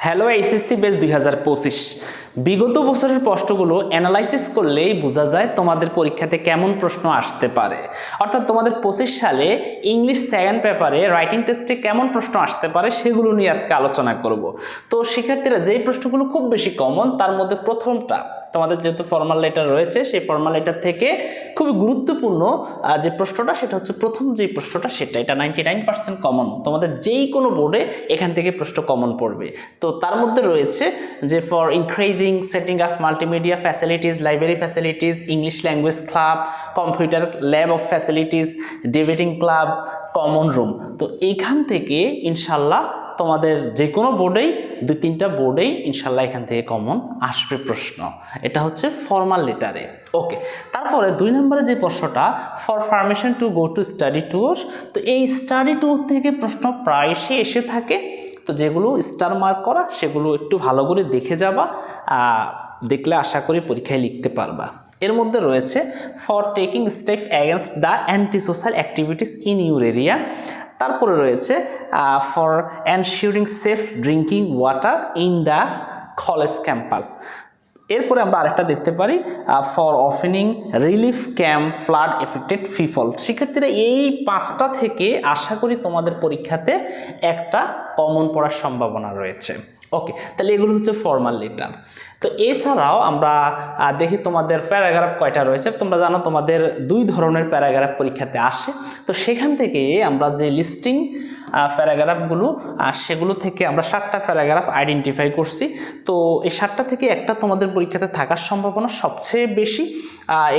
Hello HSC base দুই হাজার পঁচিশ বিগত বছরের প্রশ্নগুলো অ্যানালাইসিস করলেই বোঝা যায় তোমাদের পরীক্ষাতে কেমন প্রশ্ন আসতে পারে। অর্থাৎ তোমাদের পঁচিশ সালে ইংলিশ সেকেন্ড পেপারে রাইটিং টেস্টে কেমন প্রশ্ন আসতে পারে সেগুলো নিয়ে আজকে আলোচনা করব। তো শিক্ষার্থীরা যেই প্রশ্নগুলো খুব বেশি কমন তার মধ্যে প্রথমটা, তোমাদের যেহেতু ফর্মাল লেটার রয়েছে, সেই ফর্মাল লেটার থেকে খুবই গুরুত্বপূর্ণ যে প্রশ্নটা, সেটা হচ্ছে প্রথম যে প্রশ্নটা, সেটা এটা নাইনটি নাইন পার্সেন্ট কমন তোমাদের যেই কোনো বোর্ডে এখান থেকে প্রশ্ন কমন পড়বে। তো তার মধ্যে রয়েছে যে for increasing setting of multimedia facilities library facilities English language club computer lab of facilities debating club common room তো এইখান থেকে ইনশাল্লাহ তোমাদের যে কোনো বোর্ডেই দুই তিনটা বোর্ডেই ইনশাল্লাহ এখান থেকে কমন আসবে প্রশ্ন। এটা হচ্ছে ফর্মাল লেটারে ওকে তারপরে দুই নম্বরে যে প্রশ্নটা for permission to go to study tour তো এই স্টাডি ট্যুর থেকে প্রশ্ন প্রায়শই এসে থাকে। তো যেগুলো স্টার মার্ক করা, সেগুলো একটু ভালো করে দেখে যাবা। দেখলে আশা করি পরীক্ষায় লিখতে পারবা। এর মধ্যে রয়েছে for taking step against the anti social activities in your area তারপরে রয়েছে for ensuring safe drinking water in the college campus এরপরে আমরা আরেকটা দেখতে পারি for opening relief camp flood affected people শিক্ষার্থীরা এই পাঁচটা থেকে আশা করি তোমাদের পরীক্ষাতে একটা কমন পড়ার সম্ভাবনা রয়েছে। ওকে তাহলে এগুলো হচ্ছে ফর্মাল লেটার তো এছাড়াও আমরা দেখি তোমাদের প্যারাগ্রাফ কয়টা রয়েছে। তোমরা জানো তোমাদের দুই ধরনের প্যারাগ্রাফ পরীক্ষাতে আসে। তো সেখান থেকে আমরা যে লিস্টিং প্যারাগ্রাফগুলো সেগুলো থেকে আমরা সাতটা প্যারাগ্রাফ আইডেন্টিফাই করছি। তো এই সাতটা থেকে একটা তোমাদের পরীক্ষাতে থাকার সম্ভাবনা সবচেয়ে বেশি।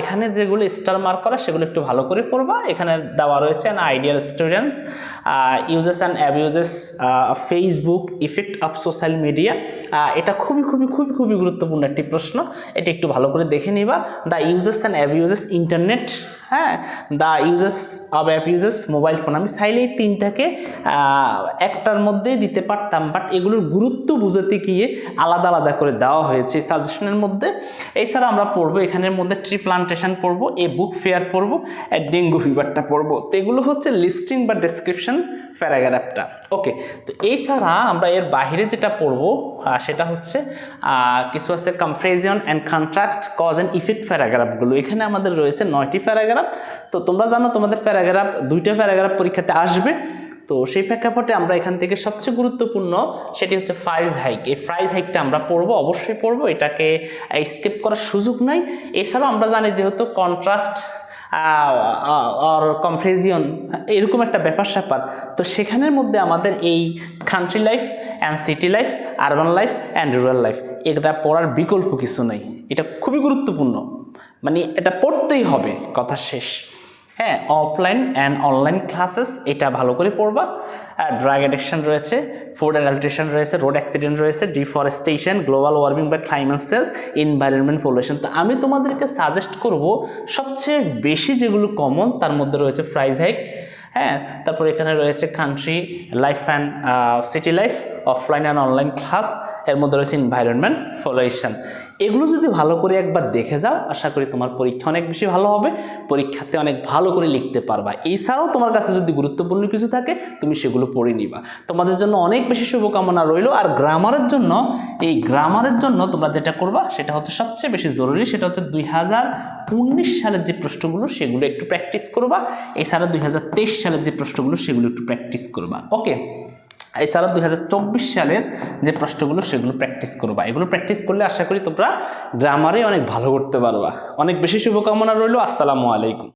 এখানে যেগুলো স্টার মার্ক করা, সেগুলো একটু ভালো করে পড়বা। এখানে দেওয়া রয়েছে an ideal students uses and abuses Facebook effect of social media এটা খুবই খুবই খুবই খুবই গুরুত্বপূর্ণ একটি প্রশ্ন। এটা একটু ভালো করে দেখে নিবা। The uses and abuses internet হ্যাঁ? The uses of abuses mobile phone আমি চাইলে এই তিনটাকে একটার মধ্যেই দিতে পারতাম বাট এগুলোর গুরুত্ব বুঝাতে গিয়ে আলাদা আলাদা করে দেওয়া হয়েছে সাজেশনের মধ্যে। এছাড়া আমরা পড়ব, এখানের মধ্যে ট্রি প্লান্টেশন পড়ব এ বুক ফেয়ার পড়ব ডেঙ্গু ফিভারটা পড়ব। তো এগুলো হচ্ছে লিস্টিং বা ডেসক্রিপশন প্যারাগ্রাফটা। ওকে, তো এছাড়া আমরা এর বাইরে যেটা পড়ব সেটা হচ্ছে কিছু আছে comparison and contrast cause and effect প্যারাগ্রাফগুলো। এখানে আমাদের রয়েছে নয়টি প্যারাগ্রাফ। তো তোমরা জানো, তোমাদের প্যারাগ্রাফ, দুইটা প্যারাগ্রাফ পরীক্ষাতে আসবে। তো সেই প্রেক্ষাপটে আমরা এখান থেকে সবচেয়ে গুরুত্বপূর্ণ সেটি হচ্ছে প্রাইজ হাইক এই প্রাইজ হাইকটা আমরা পড়ব, অবশ্যই পড়ব। এটাকে স্কেপ করার সুযোগ নাই। এছাড়াও আমরা জানি যেহেতু কন্ট্রাস্ট আর কমফ্রেজিয়ন এরকম একটা ব্যাপার স্যাপার। তো সেখানের মধ্যে আমাদের এই country life and city life urban life and rural life এটা পড়ার বিকল্প কিছু নেই। এটা খুবই গুরুত্বপূর্ণ। মানে এটা পড়তেই হবে, কথা শেষ। হ্যাঁ অফলাইন অ্যান্ড অনলাইন ক্লাসেস এটা ভালো করে পড়বা। আর ড্রাগ অ্যাডিকশন রয়েছে ফুড অ্যাডাল্ট্রেশন রয়েছে রোড অ্যাক্সিডেন্ট রয়েছে ডিফরেস্টেশন গ্লোবাল ওয়ার্মিং বা ক্লাইমেট চেঞ্জ এনভায়রনমেন্ট পলিউশন তো আমি তোমাদেরকে সাজেস্ট করব, সবচেয়ে বেশি যেগুলো কমন তার মধ্যে রয়েছে ফ্রাইজ হাইক হ্যাঁ? তারপর এখানে রয়েছে country life and city life offline and online class এর মধ্যে রয়েছে এনভায়রনমেন্ট ফলোয়েশন এগুলো যদি ভালো করে একবার দেখে যাও, আশা করি তোমার পরীক্ষা অনেক বেশি ভালো হবে, পরীক্ষাতে অনেক ভালো করে লিখতে পারবা। এছাড়াও তোমার কাছে যদি গুরুত্বপূর্ণ কিছু থাকে, তুমি সেগুলো পড়ে নিবা। তোমাদের জন্য অনেক বেশি শুভকামনা রইল, আর গ্রামারের জন্য, এই গ্রামারের জন্য তোমরা যেটা করবা, সেটা হচ্ছে সবচেয়ে বেশি জরুরি, সেটা হচ্ছে দুই হাজার উনিশ সালের যে প্রশ্নগুলো, সেগুলো একটু প্র্যাকটিস করবা। এছাড়া দুই হাজার তেইশ সালের যে প্রশ্নগুলো, সেগুলো একটু প্র্যাকটিস করবা। ওকে এছাড়া দুই সালের যে প্রশ্নগুলো, সেগুলো প্র্যাকটিস করবা। এগুলো প্র্যাকটিস করলে আশা করি তোমরা গ্রামারে অনেক ভালো করতে পারবা। অনেক বেশি শুভকামনা রইল। আসসালামু আলাইকুম।